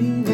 baby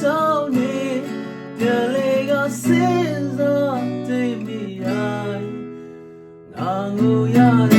don't need your legal sins or take me high. Now, yeah.